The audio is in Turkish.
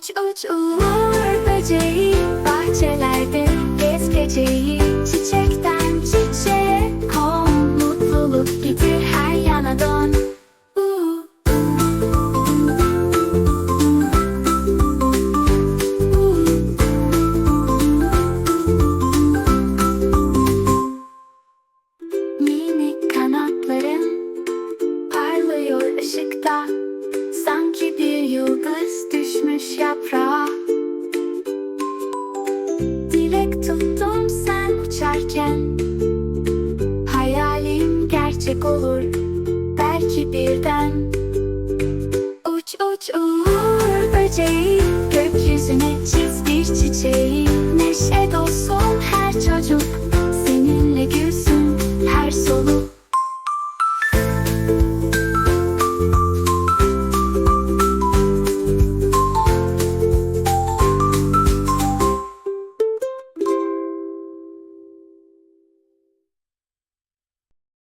Uç uç uğur böceği Bahçelerde gezgeceği Çiçekten çiçeğe kon Mutluluk getir her yana don. Uuu. Minik kanatların parlıyor ışıkta aşık olur. Belki birden. Uç uç uğur böceği. Gökyüzüne çiz bir çiçeği. Neşe dolsun her çocuk. Seninle gülsün her soluk.